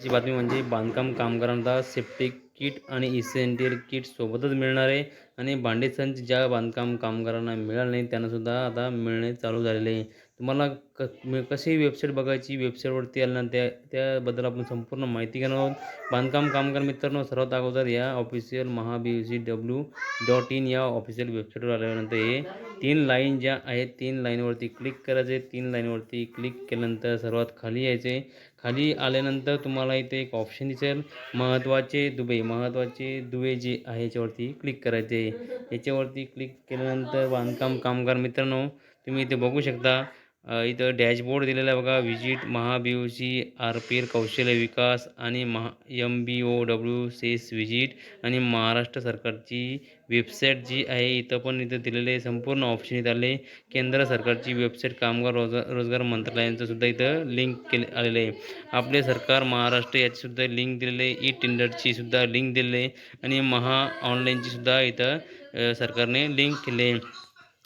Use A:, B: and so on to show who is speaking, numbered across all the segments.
A: ची बातमी म्हणजे बांधकाम कामगारांना सेफ्टी किट आणि इसेंटियल किट सोबतच मिळणार आहे. आणि भांडेसंच ज्या बांधकाम कामगारांना मिळालं नाही त्यांनासुद्धा आता मिळणे चालू झालेले आहे. तुम्हाला क कशी वेबसाईट बघायची? वेबसाईटवरती आल्यानंतर त्या त्याबद्दल आपण संपूर्ण माहिती घेणार आहोत. बांधकाम कामगार मित्रांनो सर्वात अगोदर या ऑफिशियल महाबीसी डब्ल्यू डॉट इन या ऑफिशियल वेबसाईटवर आल्यानंतर हे तीन लाईन ज्या आहेत तीन लाईनवरती क्लिक करायचे. तीन लाईनवरती क्लिक केल्यानंतर सर्वात खाली यायचे. खाली आल्यानंतर तुम्हाला इथे एक ऑप्शन दिसेल. महत्त्वाचे दुबे. महत्त्वाचे दुबे जे आहे याच्यावरती क्लिक करायचे. याच्यावरती क्लिक केल्यानंतर बांधकाम कामगार मित्रांनो तुम्ही इथे बघू शकता. इथं डॅशबोर्ड दिलेला आहे बघा. व्हिजिट महाबीओसी आर पी एल कौशल्य विकास आणि Maha M B O W cess visit आणि महाराष्ट्र सरकारची वेबसाईट जी आहे इथं पण इथं दिलेले संपूर्ण ऑप्शन इथं आले. केंद्र सरकारची वेबसाईट कामगार रोजगार रोजगार मंत्रालयांचंसुद्धा इथं लिंक केले आलेलं आहे. आपले सरकार महाराष्ट्र याचीसुद्धा लिंक दिलेली आहे. ई टेंडरची सुद्धा लिंक दिलेली आहे. आणि महा ऑनलाईनचीसुद्धा इथं सरकारने लिंक केले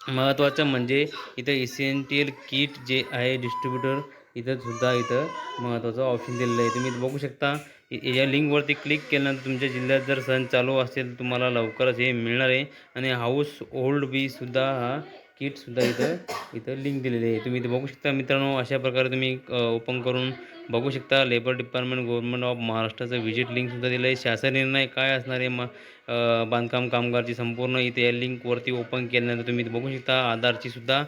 A: महत्त्वाचं म्हणजे इथं इसेन्शियल किट जे आहे डिस्ट्रीब्युटर इथं सुद्धा इथं महत्त्वाचं ऑप्शन दिलेलं आहे. तुम्ही बघू शकता या लिंकवरती क्लिक केल्यानंतर तुमच्या जिल्ह्यात जर सण चालू असेल तुम्हाला लवकरच हे मिळणार आहे. आणि हाऊस होल्ड बीसुद्धा हा किटसुद्धा इथं इथं लिंक दिलेली आहे. तुम्ही इथं बघू शकता मित्रांनो अशा प्रकारे तुम्ही ओपन करून बघू शकता लेबर डिपार्टमेंट गव्हर्नमेंट ऑफ महाराष्ट्राचं व्हिजिट लिंकसुद्धा दिलं आहे शासन निर्णय काय असणार आहे? मा बांधकाम कामगारची संपूर्ण इथे या लिंकवरती ओपन केल्यानंतर तुम्ही बघू शकता आधारची सुद्धा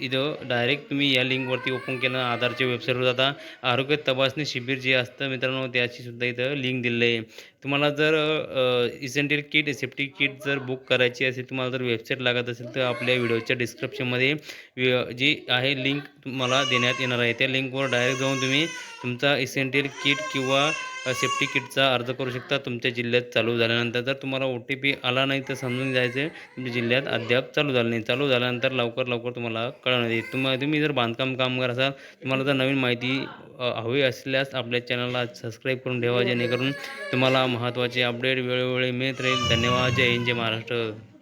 A: इथं डायरेक्ट तुम्ही या लिंकवरती ओपन केलं आधारच्या वेबसाईटवर जाता. आरोग्य तपासणी शिबिर जे असतं मित्रांनो त्याचीसुद्धा इथं लिंक दिलेलं आहे तुम्हाला जर इसेंटियल किट सेफ्टी किट जर बुक करायची असेल तुम्हाला जर वेबसाईट लागत असेल तर आपल्या व्हिडिओच्या डिस्क्रिप्शनमध्ये जी आहे लिंक तुम्हाला देण्यात येणार आहे. त्या लिंकवर डायरेक्ट जाऊन तुम्ही तुमचा इसेंटियल किट किंवा सेफ्टी किटचा अर्ज करू शकता. तुमच्या जिल्ह्यात चालू झाल्यानंतर जर तुम्हाला ओ टी पी आला नाही तर समजून जायचं तुमच्या जिल्ह्यात अद्याप चालू झालं नाही. चालू झाल्यानंतर लवकर लवकर तुम्हाला कळणार येईल तुम्हाला तुम्ही जर बांधकाम कामगार असाल तुम्हाला जर नवीन माहिती हवी असल्यास आपल्या चॅनलला सबस्क्राईब करून ठेवा. जेणेकरून तुम्हाला महत्त्वाचे अपडेट वेळोवेळी मिळत राहील. धन्यवाद. जय हिंद. जय महाराष्ट्र.